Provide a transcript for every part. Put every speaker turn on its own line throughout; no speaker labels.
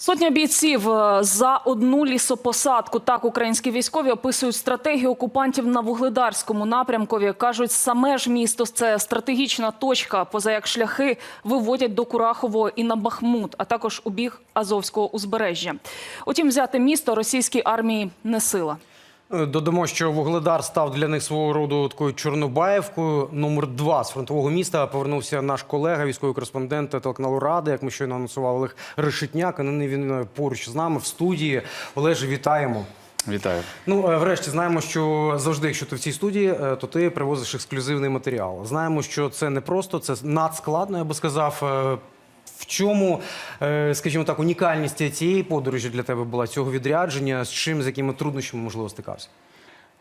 Сотня бійців е, за одну лісопосадку. Так українські військові описують стратегію окупантів на вугледарському напрямкові. кажуть, саме ж місто це стратегічна точка, поза як шляхи виводять до Курахового і на Бахмут, а також у біг Азовського узбережжя. Утім, взяти місто російській армії не сила.
Додамо, що Вугледар став для них свого роду такою Чорнобаївкою. Номер два з фронтового міста повернувся наш колега, військовий кореспондент телеканалу Ради, як ми щойно анонсував Олег Решетняк. Нині він е, поруч з нами в студії. Олеже, вітаємо.
Вітаю.
Ну, е, врешті, знаємо, що завжди, якщо ти в цій студії, е, то ти привозиш ексклюзивний матеріал. Знаємо, що це не просто, це надскладно, я би сказав. В чому, е, скажімо так, унікальність цієї подорожі для тебе була цього відрядження? З чим, з якими труднощами можливо стикався?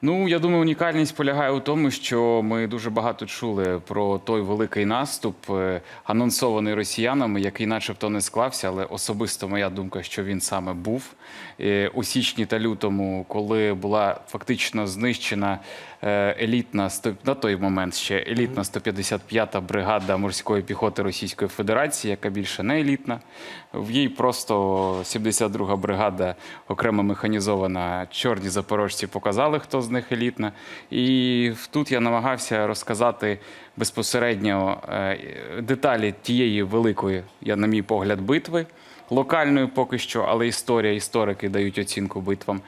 Ну я думаю, унікальність полягає у тому, що ми дуже багато чули про той великий наступ, е, анонсований росіянами, який, начебто, не склався, але особисто моя думка, що він саме був Е, у січні та лютому, коли була фактично знищена е, елітна на той момент ще елітна 155-та бригада морської піхоти Російської Федерації, яка більше не елітна. В їй просто 72-га бригада окремо механізована. Чорні запорожці показали, хто з них елітна. І тут я намагався розказати безпосередньо е, деталі тієї великої, я на мій погляд, битви. Локальної поки що, але історія, історики дають оцінку битвам.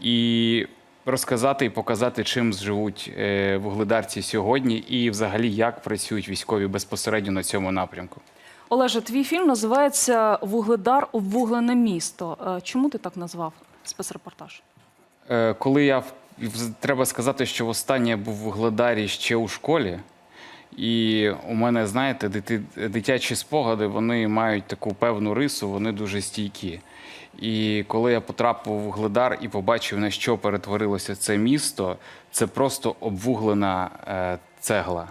І розказати і показати, чим живуть е, вугледарці сьогодні, і взагалі як працюють військові безпосередньо на цьому напрямку.
Олеже, твій фільм називається Вугледар обвуглене місто. Е, Чому ти так назвав спецрепортаж?
Коли я треба сказати, що востаннє я був в Вугледарі ще у школі, і у мене, знаєте, дитячі спогади вони мають таку певну рису, вони дуже стійкі. І коли я потрапив у Вугледар і побачив, на що перетворилося це місто, це просто обвуглена е, цегла.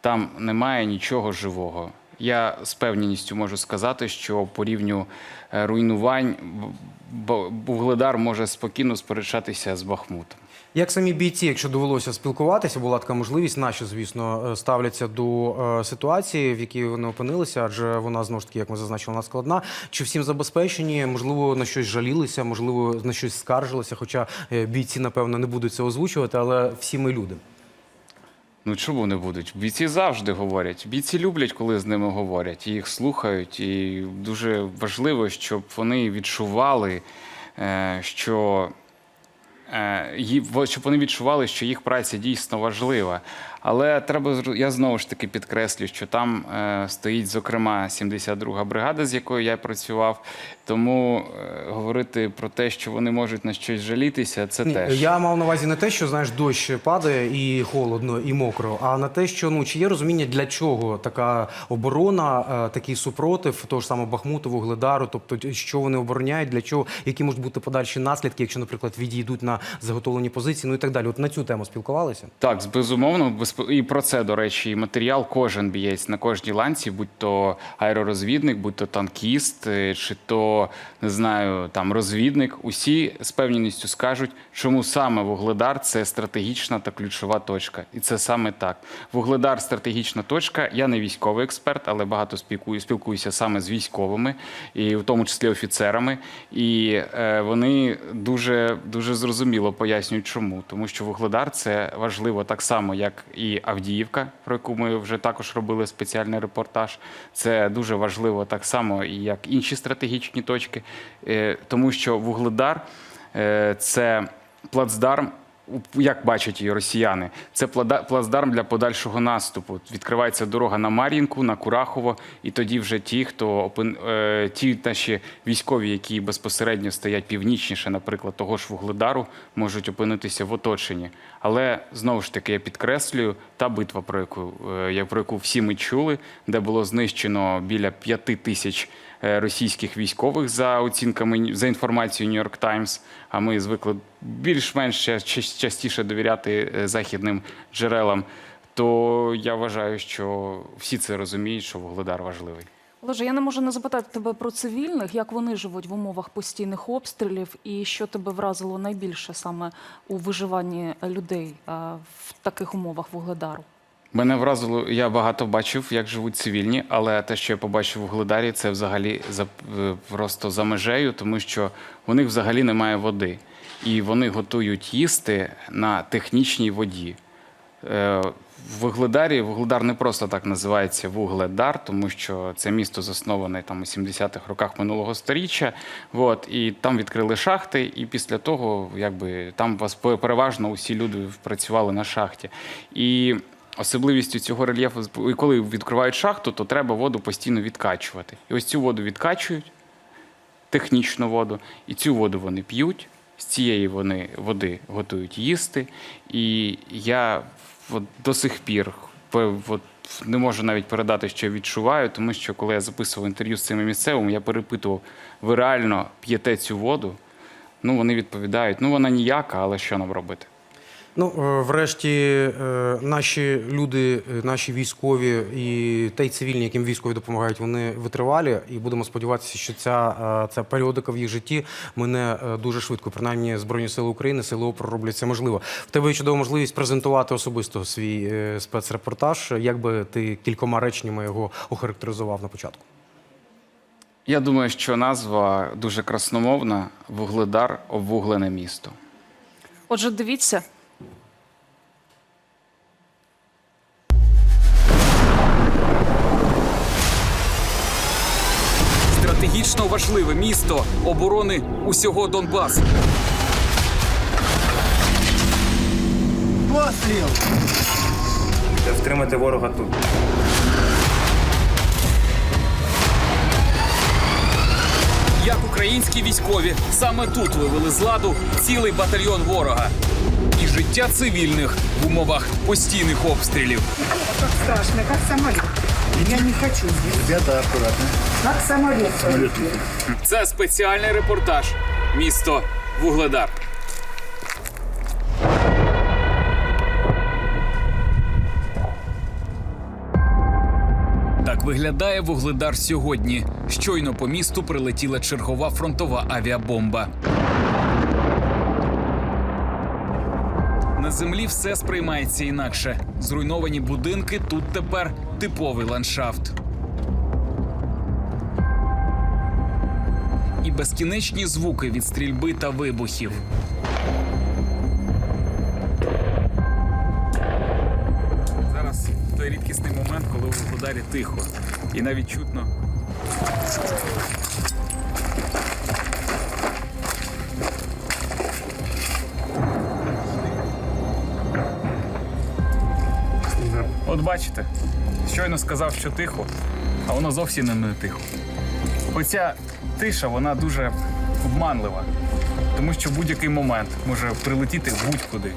Там немає нічого живого. Я з певністю можу сказати, що по рівню е, руйнувань Вугледар може спокійно сперечатися з Бахмутом.
Як самі бійці, якщо довелося спілкуватися, була така можливість, наші, звісно, е, ставляться до е, ситуації, в якій вони опинилися, адже вона знову ж таки, як ми зазначили, вона складна. Чи всім забезпечені? Можливо, на щось жалілися, можливо, на щось скаржилися. Хоча е, бійці, напевно, не будуть це озвучувати, але всі ми люди.
Ну чому не будуть? Бійці завжди говорять. Бійці люблять, коли з ними говорять, і їх слухають. І дуже важливо, щоб вони відчували, е, що е, щоб вони відчували, що їх праця дійсно важлива. Але треба я знову ж таки підкреслю, що там е, стоїть зокрема 72-га бригада, з якою я працював. Тому е, говорити про те, що вони можуть на щось жалітися, це
Ні,
теж
Я мав на увазі не те, що знаєш, дощ падає і холодно, і мокро, а на те, що ну чи є розуміння, для чого така оборона, е, такий супротив того ж самого Бахмуту, Вугледару, тобто що вони обороняють, для чого, які можуть бути подальші наслідки, якщо, наприклад, відійдуть на заготовлені позиції, ну і так далі. От на цю тему спілкувалися.
Так, безумовно, безп- і про це, до речі, і матеріал кожен бієць на кожній ланці, будь то аеророзвідник, будь то танкіст, е, чи то не знаю, там розвідник. Усі з певністю скажуть, чому саме Вугледар це стратегічна та ключова точка. І це саме так. Вугледар стратегічна точка. Я не військовий експерт, але багато спілкую, спілкуюся саме з військовими, і в тому числі офіцерами. І е, вони дуже дуже зрозуміло пояснюють, чому. Тому що Вугледар це важливо так само, як і Авдіївка, про яку ми вже також робили спеціальний репортаж. Це дуже важливо так само, як інші стратегічні точки, Е, тому що Вугледар е, це плацдарм. Як бачать її росіяни, це плацдарм для подальшого наступу. Відкривається дорога на Мар'їнку, на Курахово, і тоді вже ті, хто е, ті наші військові, які безпосередньо стоять північніше, наприклад, того ж Вугледару, можуть опинитися в оточенні. Але знову ж таки я підкреслюю, та битва, про яку е, про яку всі ми чули, де було знищено біля п'яти тисяч російських військових за оцінками за інформацією York Times, А ми звикли більш-менш частіше довіряти е, західним джерелам. То я вважаю, що всі це розуміють, що Вугледар важливий.
Олеже, я не можу не запитати тебе про цивільних, як вони живуть в умовах постійних обстрілів, і що тебе вразило найбільше саме у виживанні людей е, в таких умовах Вугледару?
Мене вразило, я багато бачив, як живуть цивільні, але те, що я побачив у Глидарі, це взагалі за, е, просто за межею, тому що у них взагалі немає води. І вони готують їсти на технічній воді. Е, В Вугледарі Вугледар не просто так називається Вугледар, тому що це місто засноване там у 70-х роках минулого сторіччя. От, і там відкрили шахти, і після того, якби там вас переважно усі люди працювали на шахті. І особливістю цього рельєфу, коли відкривають шахту, то треба воду постійно відкачувати. І ось цю воду відкачують, технічну воду, і цю воду вони п'ють. З цієї вони води готують їсти. І я от до сих пір от, не можу навіть передати, що відчуваю, тому що коли я записував інтерв'ю з цими місцевими, я перепитував, ви реально п'єте цю воду? Ну, вони відповідають, ну вона ніяка, але що нам робити?
Ну, е, врешті, е, наші люди, е, наші військові і та й цивільні, яким військові допомагають, вони витривалі. І будемо сподіватися, що ця, ця періодика в їх житті мине дуже швидко. Принаймні, Збройні Сили України, сили ОПР роблять це можливо. В тебе є чудова можливість презентувати особисто свій спецрепортаж. Як би ти кількома реченнями його охарактеризував на початку?
Я думаю, що назва дуже красномовна Вугледар обвуглене місто.
Отже, дивіться.
Стратегічно важливе місто оборони усього Донбасу.
Втримати ворога тут.
Як українські військові саме тут вивели з ладу цілий батальйон ворога і життя цивільних в умовах постійних обстрілів.
Как страшно, как самолет. Я не хочу здесь. Ребята, аккуратно. Как самолет. самолет.
Це спеціальний репортаж. Місто Вугледар. Так виглядає Вугледар сьогодні. Щойно по місту прилетіла чергова фронтова авіабомба. На землі все сприймається інакше. Зруйновані будинки тут тепер типовий ландшафт. і безкінечні звуки від стрільби та вибухів. Зараз той рідкісний момент, коли у Вугледарі тихо. І навіть чутно. Щойно сказав, що тихо, а воно зовсім не тихо. Оця тиша, вона дуже обманлива, тому що будь-який момент може прилетіти будь-куди.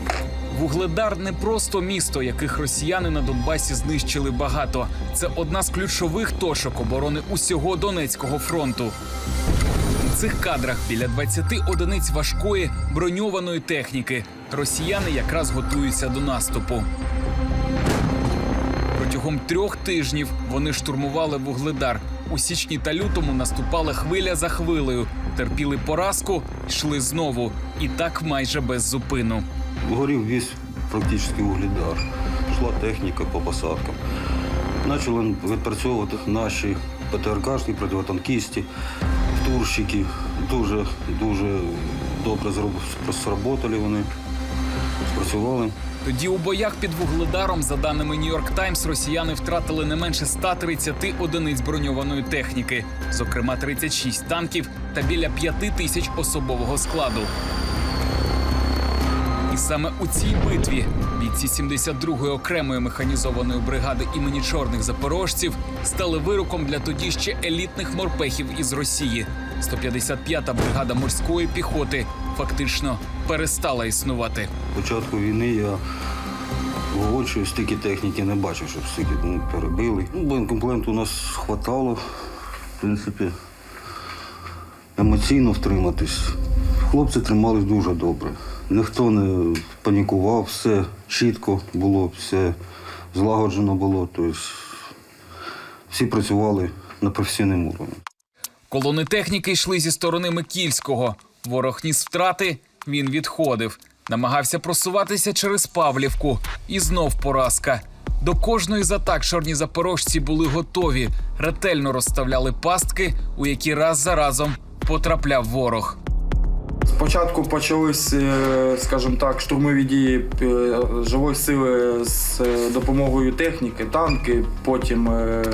Вугледар не просто місто, яких росіяни на Донбасі знищили багато. Це одна з ключових точок оборони усього Донецького фронту. У цих кадрах біля 20 одиниць важкої броньованої техніки. Росіяни якраз готуються до наступу. Протягом трьох тижнів вони штурмували вугледар. У січні та лютому наступала хвиля за хвилею, терпіли поразку, йшли знову. І так майже без зупину.
Горів весь практично угледар. Пішла техніка по посадкам. Почали відпрацьовувати наші ПТРКшні, противотанкісти, турщики. Дуже, дуже добре зроб- сработали вони, спрацювали.
Тоді у боях під вугледаром, за даними Нью-Йорк Таймс, росіяни втратили не менше 130 одиниць броньованої техніки, зокрема 36 танків та біля 5 тисяч особового складу. І саме у цій битві бійці 72-ї окремої механізованої бригади імені чорних запорожців стали вироком для тоді ще елітних морпехів із Росії. 155-та бригада морської піхоти фактично перестала існувати.
Початку війни я воочию стільки техніки не бачив, щоб стільки ну, перебили. Ну, Боєкомплекту у нас хватало, в принципі, емоційно втриматись. Хлопці тримались дуже добре. Ніхто не панікував, все чітко було, все злагоджено було. Тобто всі працювали на професійному уровні.
Колони техніки йшли зі сторони Микільського. Ворог ніс втрати, він відходив. Намагався просуватися через Павлівку. І знов поразка. До кожної з атак чорні запорожці були готові, ретельно розставляли пастки, у які раз за разом потрапляв ворог.
Спочатку почались, е, скажімо так, штурмові дії е, живої сили з е, допомогою техніки, танки, потім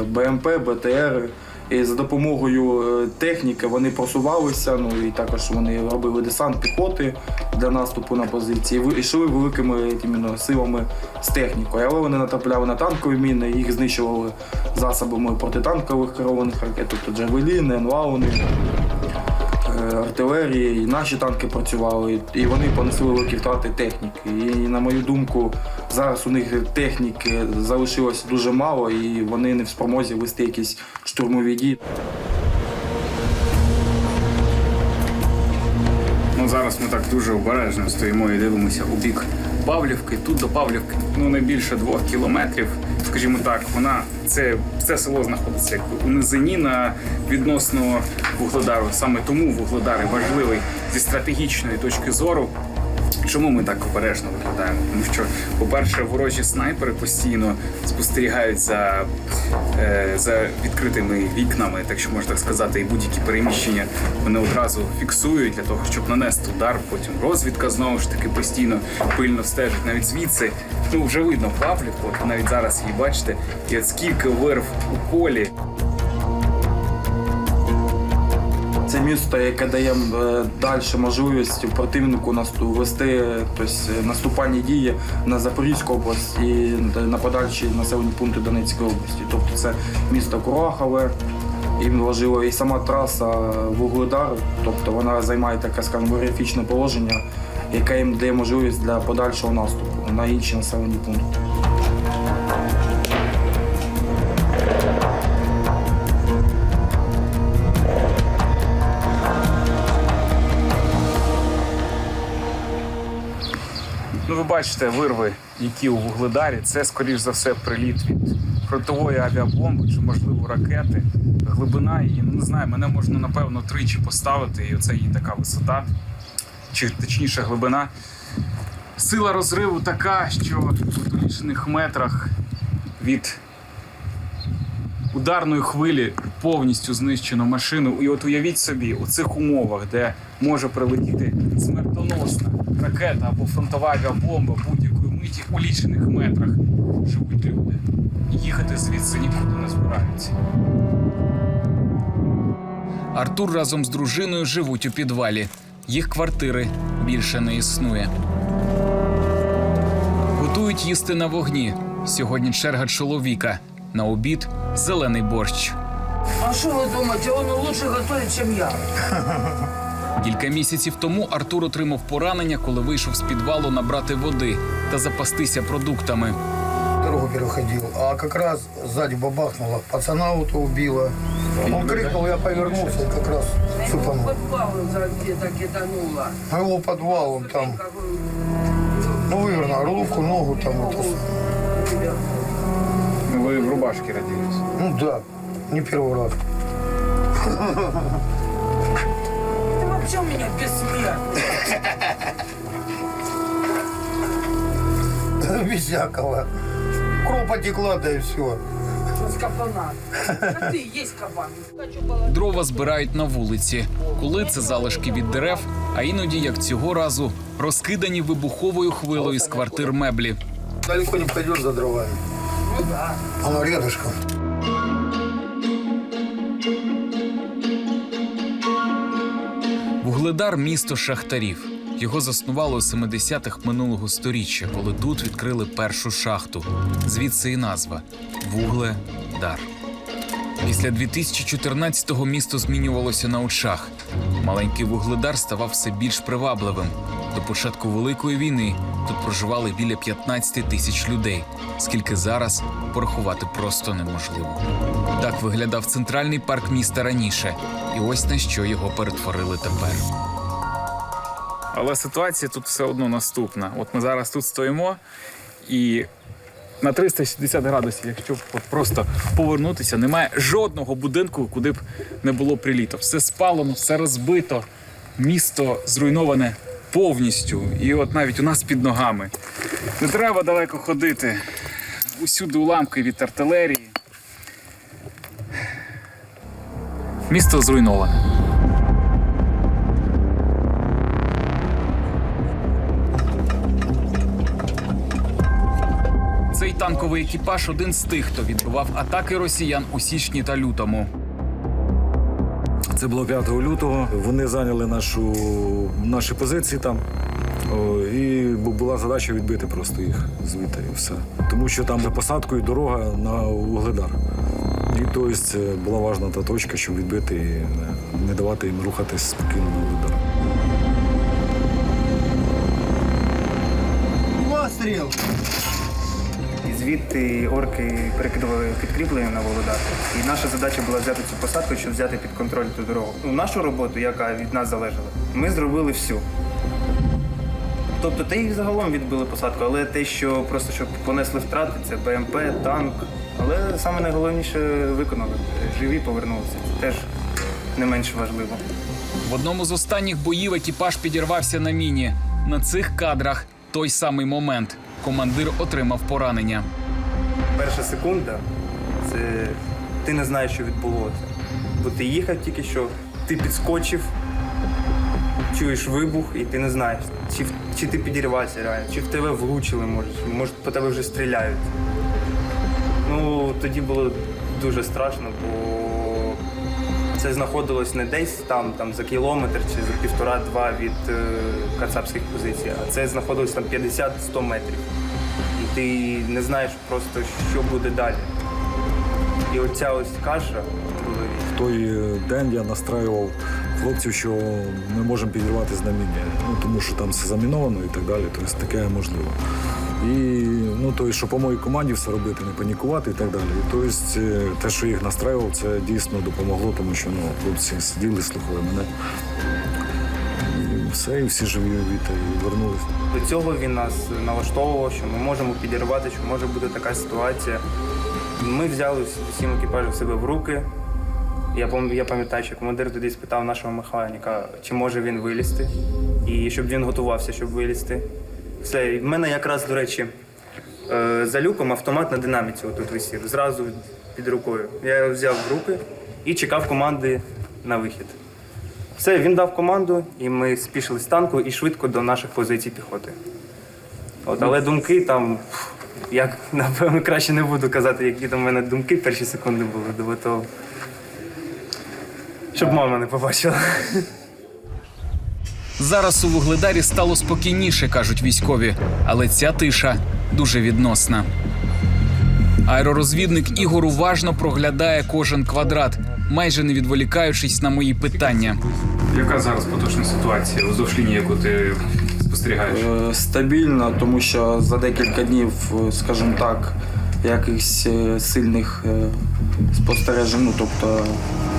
БМП, БТР. І за допомогою е, техніки вони просувалися, ну і також вони робили десант піхоти для наступу на позиції. І йшли великими іменно, силами з технікою. Але вони натрапляли на танкові міни, їх знищували засобами протитанкових керованих ракет, тобто джавеліни, енлауни артилерії, і наші танки працювали, і вони понесли великі втрати техніки. І на мою думку, зараз у них техніки залишилось дуже мало, і вони не в спромозі вести якісь штурмові дії.
Ну зараз ми так дуже обережно стоїмо і дивимося у бік Павлівки. Тут до Павлівки ну не більше двох кілометрів. Скажімо так, вона це, це село знаходиться у низині на відносно вугледару. Саме тому вугледар важливий зі стратегічної точки зору. Чому ми так обережно виглядаємо? Тому що, по-перше, ворожі снайпери постійно спостерігають за, е, за відкритими вікнами, так що можна так сказати, і будь-які переміщення вони одразу фіксують для того, щоб нанести удар. Потім розвідка знову ж таки постійно пильно стежить. Навіть звідси ну вже видно Павлівку, от навіть зараз її бачите, і от скільки вирв у колі.
Це місто, яке дає е, далі можливість противнику вести тобто, наступальні дії на Запорізьку область і на подальші населені пункти Донецької області. Тобто це місто Курахове, їм важливо і сама траса Вугледар, тобто вона займає таке скажімо, географічне положення, яке їм дає можливість для подальшого наступу на інші населені пункти.
Бачите вирви, які у вугледарі. Це, скоріш за все, приліт від фронтової авіабомби чи, можливо, ракети. Глибина її, ну не знаю, мене можна напевно тричі поставити, і оце її така висота, чи точніше глибина. Сила розриву така, що у долічених метрах від ударної хвилі повністю знищено машину. І от уявіть собі, у цих умовах, де може прилетіти ракета або фронтова авіабомба будь-якої миті у лічених метрах живуть люди. І їхати звідси нікуди не збираються. Артур разом з дружиною живуть у підвалі. Їх квартири більше не існує. Готують їсти на вогні. Сьогодні черга чоловіка. На обід зелений борщ.
А что вы думаете, он лучше готовит, чем я?
Кілька місяців тому Артур отримав поранення, коли вийшов з підвалу набрати води та запастися продуктами.
дорогу переходил, а как раз сзади бабахнуло, пацана ауто убило. Он крикнул, я повернулся, и как раз сыпанул.
Подвал где-то кидануло.
А его подвал, он там, ну, вывернул, руку, ногу там, это, с-
Ви в рубашці родились.
ну да, не первый раз.
Ты вообще у меня бессмертный.
Без всякого. Кровь потекла, да и все.
С кабана. А ты есть кабан. Хочу положить.
Дрова збирають на вулиці. Коли це залишки від дерев, а іноді, як цього разу, розкидані вибуховою хвилою з квартир меблі.
Далеко не пойдешь за дровами.
Ну да.
Оно рядышком.
Вугледар місто шахтарів. Його заснували у 70-х минулого сторіччя, коли тут відкрили першу шахту. Звідси і назва Вугледар. Після 2014-го місто змінювалося на очах. Маленький вугледар ставав все більш привабливим. До початку великої війни тут проживали біля 15 тисяч людей, скільки зараз порахувати просто неможливо. Так виглядав центральний парк міста раніше, і ось на що його перетворили тепер. Але ситуація тут все одно наступна. От ми зараз тут стоїмо, і на 360 градусів, якщо просто повернутися, немає жодного будинку, куди б не було приліту. Все спалено, все розбито, місто зруйноване повністю. І от навіть у нас під ногами. Не треба далеко ходити. усюди уламки від артилерії. Місто зруйноване. Цей танковий екіпаж один з тих, хто відбивав атаки росіян у січні та лютому.
Це було 5 лютого. Вони зайняли нашу, наші позиції там. І була задача відбити просто їх звідти і все. Тому що там за посадкою дорога на Угледар. І тобто була важна та точка, щоб відбити і не давати їм рухатись спокійно на Угледар.
Постріл!
Звідти орки перекидували підкріплення на Володар. І наша задача була взяти цю посадку, щоб взяти під контроль ту дорогу. Ну, нашу роботу, яка від нас залежала, ми зробили всю. Тобто те їх загалом відбили посадку, але те, що просто щоб понесли втрати, це БМП, танк. Але саме найголовніше виконали. Живі повернулися. Це теж не менш важливо.
В одному з останніх боїв екіпаж підірвався на міні. На цих кадрах той самий момент. Командир отримав поранення.
Перша секунда це ти не знаєш, що відбулося. Бо ти їхав тільки що, ти підскочив, чуєш вибух, і ти не знаєш, чи, чи ти підірвався реально, чи в тебе влучили, може, може по тебе вже стріляють. Ну, тоді було дуже страшно, бо це знаходилось не десь там, там за кілометр чи за півтора-два від е, кацапських позицій, а це знаходилось там 50-100 метрів ти не знаєш просто, що буде далі. І оця ось каша в
той е, день я настраював хлопців, що ми можемо підірватися на міні, ну, тому що там все заміновано і так далі. Тобто таке можливо. І ну, то, що по моїй команді все робити, не панікувати і так далі. Тобто, те, що їх настраював, це дійсно допомогло, тому що ну, хлопці сиділи, слухали мене. Все, і всі живі віта і вернулися.
До цього він нас налаштовував, що ми можемо підірвати, що може бути така ситуація. Ми взяли всім екіпажем себе в руки. Я я пам'ятаю, що командир тоді спитав нашого механіка, чи може він вилізти, і щоб він готувався, щоб вилізти. Все, і в мене якраз, до речі, е, за люком автомат на динаміці отут висів, зразу під рукою. Я його взяв в руки і чекав команди на вихід. Все, він дав команду, і ми спішили з танку і швидко до наших позицій піхоти. От, але думки там, як напевно, краще не буду казати, які там в мене думки перші секунди були до того. Щоб мама не побачила.
Зараз у Вугледарі стало спокійніше, кажуть військові, але ця тиша дуже відносна. Аеророзвідник Ігор уважно проглядає кожен квадрат, майже не відволікаючись на мої питання. Яка зараз поточна ситуація уздовж лінії, яку ти спостерігаєш?
Е, Стабільно, тому що за декілька днів, е, скажімо так, якихось е, сильних е, спостережень, ну тобто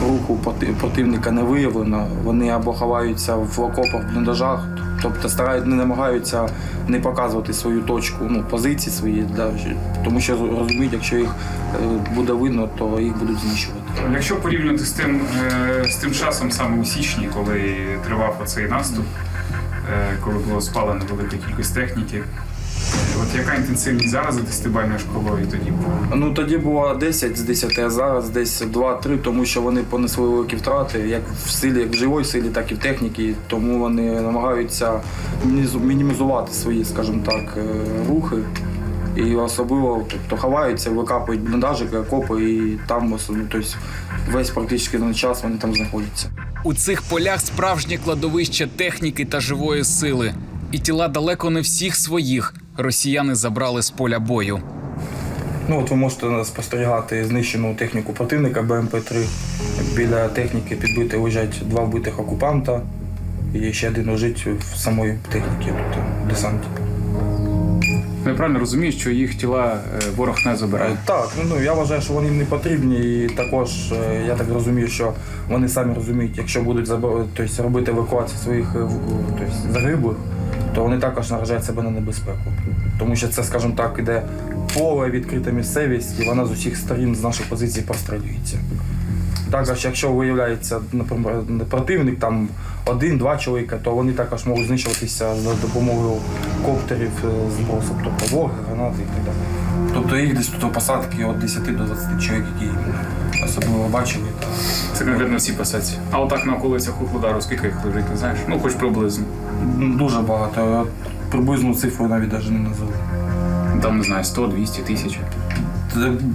руху проти- противника не виявлено. Вони або ховаються в окопах, в бліндажах, тобто старають, не намагаються не показувати свою точку, ну, позиції свої, да, тому що розуміють, якщо їх буде видно, то їх будуть знищувати.
Якщо порівняти з тим, е, з тим часом саме у січні, коли тривав оцей наступ, е, коли було спалено велика кількість техніки, от яка інтенсивність зараз за десятибальною школою тоді була?
Ну тоді було 10 з 10, а зараз десь 2-3, тому що вони понесли великі втрати, як в силі, як в живій силі, так і в техніці. Тому вони намагаються мінімізувати свої, скажімо так, е, рухи. І особливо тобто, ховаються, викапують бліндажики, окопи, і там особливо, тобто, весь практично час вони там знаходяться.
У цих полях справжнє кладовище техніки та живої сили. І тіла далеко не всіх своїх росіяни забрали з поля бою.
Ну, от ви можете спостерігати знищену техніку противника БМП-3. Біля техніки підбити лежать два вбитих окупанта, і ще один лежить в самої техніці, тобто в десанті.
Я правильно розумію, що їх тіла е, ворог не забирає.
Е, Так, ну, ну я вважаю, що вони не потрібні, і також е, я так розумію, що вони самі розуміють, якщо будуть тобто, робити евакуацію своїх тобто, загиблих, то вони також наражають себе на небезпеку. Тому що це, скажімо так, іде поле, відкрита місцевість, і вона з усіх сторін з нашої позиції прострілюється. Також, якщо виявляється наприклад, противник, там один-два чоловіка, то вони також можуть знищуватися за допомогою коптерів е, збросу, тобто вог, гранати і так далі. Тобто їх десь тут посадки від 10 до 20 чоловік, які особливо бачили. Та...
Це конкретно всі посадці. А отак на околицях Угледару скільки їх лежить, ти знаєш? Ну, хоч приблизно.
Дуже багато. Приблизну цифру навіть навіть не назву.
Там, не знаю, 100, 200, тисяч.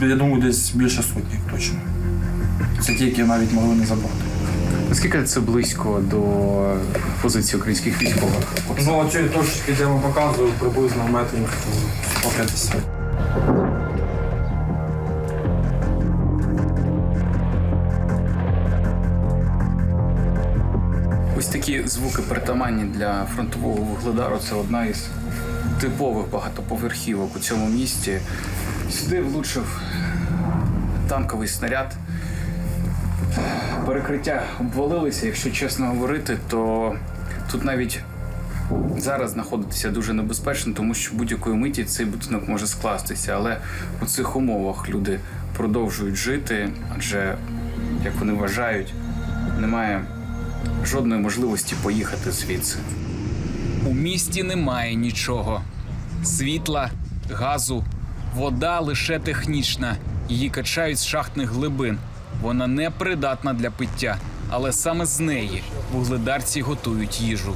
Я думаю, десь більше сотні точно. Це ті, які навіть могли не забрати.
Наскільки це близько до позиції українських військових?
Ну, оці точки, де вам показую, приблизно метрів 150.
Ось такі звуки притаманні для фронтового вугледару. Це одна із типових багатоповерхівок у цьому місті. Сюди влучив танковий снаряд. Перекриття обвалилися, якщо чесно говорити, то тут навіть зараз знаходитися дуже небезпечно, тому що будь-якої миті цей будинок може скластися. Але у цих умовах люди продовжують жити, адже, як вони вважають, немає жодної можливості поїхати звідси. У місті немає нічого: світла, газу, вода лише технічна. Її качають з шахтних глибин. Вона не придатна для пиття, але саме з неї вугледарці готують їжу.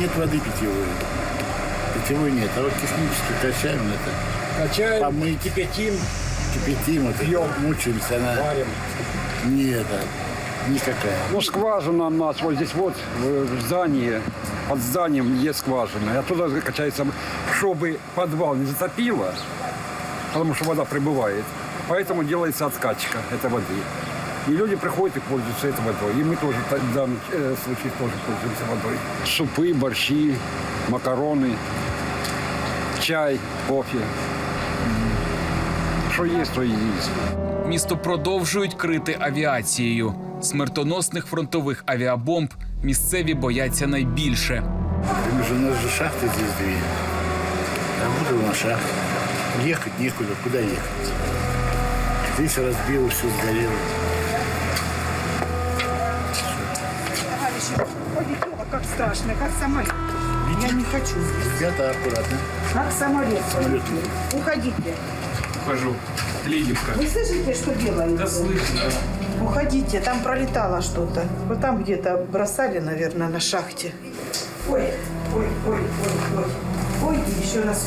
Нет воды питьевой. Питьевой нет, а вот технически качаем это. Качаем. А мы кипятим. Кипятим, это, пьем. Мучаемся, она Варим. не это, никакая.
Ну, скважина у нас вот здесь вот, в здании, под зданием есть скважина. И оттуда качается, чтобы подвал не затопило, потому что вода прибывает. Поэтому делается откачка этой воды. И люди приходят и пользуются этой водой. И мы тоже в данном э, случае тоже пользуемся водой. Супы, борщи, макароны, чай, кофе. Что есть, то и есть.
Місто продовжують крити авіацією. Смертоносних фронтових авіабомб місцеві бояться найбільше.
Потому что у нас же шахты здесь две. Работал на шахте. Ехать некуда, куда ехать? Здесь разбило, все сгорело.
Ой, как страшно, как самолет. Я не хочу здесь.
Ребята, аккуратно.
Как самолет.
Самолет.
Уходите.
Хожу. Лідівка.
Вы слышите, что делают?
Да слышно.
Уходите, там пролетало что-то. Вот там где-то бросали, наверное, на шахте. Ой, ой, ой, ой, ой. Ой, и еще раз.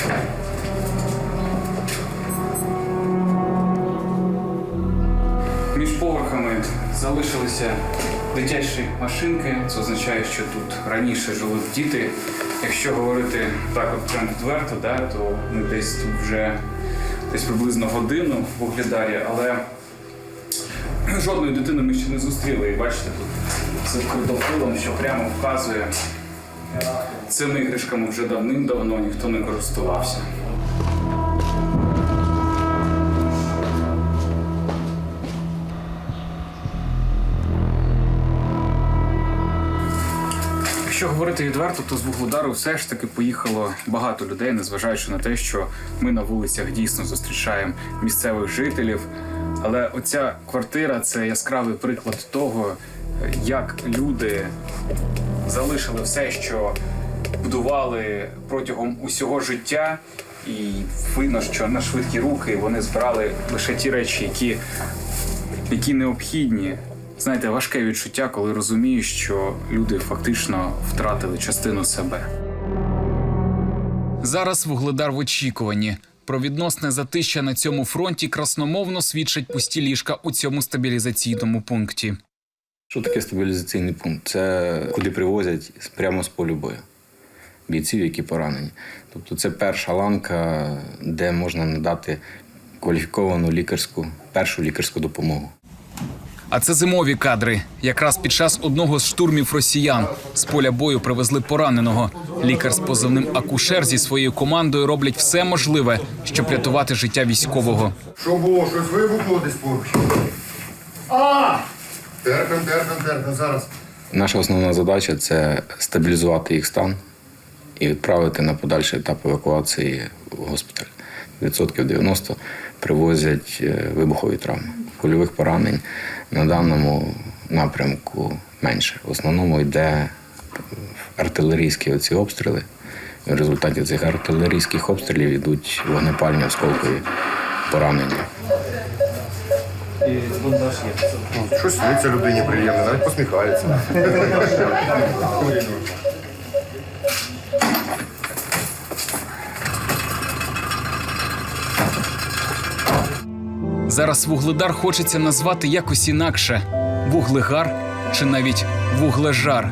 Поверхами залишилися дитячі машинки. Це означає, що тут раніше жили діти. Якщо говорити так, от прям відверто, да, то ми десь тут вже десь приблизно годину в Угледарі, але жодної дитини ми ще не зустріли. І бачите, тут це крутофилом, що прямо вказує. Цими іграшками вже давним-давно ніхто не користувався. Якщо говорити відверто, то з Вугледару все ж таки поїхало багато людей, незважаючи на те, що ми на вулицях дійсно зустрічаємо місцевих жителів. Але оця квартира це яскравий приклад того, як люди залишили все, що будували протягом усього життя, і видно, що на швидкі руки вони збирали лише ті речі, які які необхідні. Знаєте, важке відчуття, коли розумієш, що люди фактично втратили частину себе. Зараз вугледар в очікуванні. Про відносне затища на цьому фронті красномовно свідчать пусті ліжка у цьому стабілізаційному пункті.
Що таке стабілізаційний пункт? Це куди привозять прямо з полю бою бійців, які поранені. Тобто це перша ланка, де можна надати кваліфіковану лікарську, першу лікарську допомогу.
А це зимові кадри. Якраз під час одного з штурмів росіян з поля бою привезли пораненого. Лікар з позивним акушер зі своєю командою роблять все можливе, щоб рятувати життя військового.
Що було? Щось вибухнуло десь поруч? А! Терпим, терпим, терпим. Зараз.
Наша основна задача це стабілізувати їх стан і відправити на подальший етап евакуації в госпіталь. Відсотків 90 привозять е, вибухові травми. Кульових поранень на даному напрямку менше. В основному йде артилерійські оці обстріли, В результаті цих артилерійських обстрілів йдуть вогнепальні осколкові поранення.
Щось сниться людині приємно, навіть посміхається.
Зараз вугледар хочеться назвати якось інакше: вуглегар чи навіть вуглежар.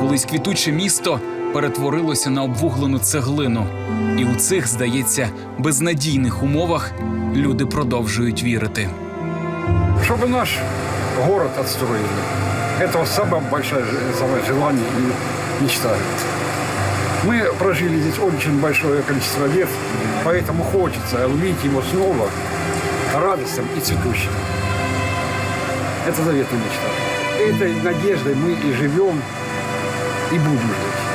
Колись квітуче місто перетворилося на обвуглену цеглину. І у цих, здається, безнадійних умовах люди продовжують вірити.
Чтобы наш город отстроили. Это самое большое ж- самое желание и мечта. Мы прожили здесь очень большое количество лет, поэтому хочется увидеть его снова радостным и цветущим. Это заветная мечта. Этой надеждой мы и живем, и будем жить.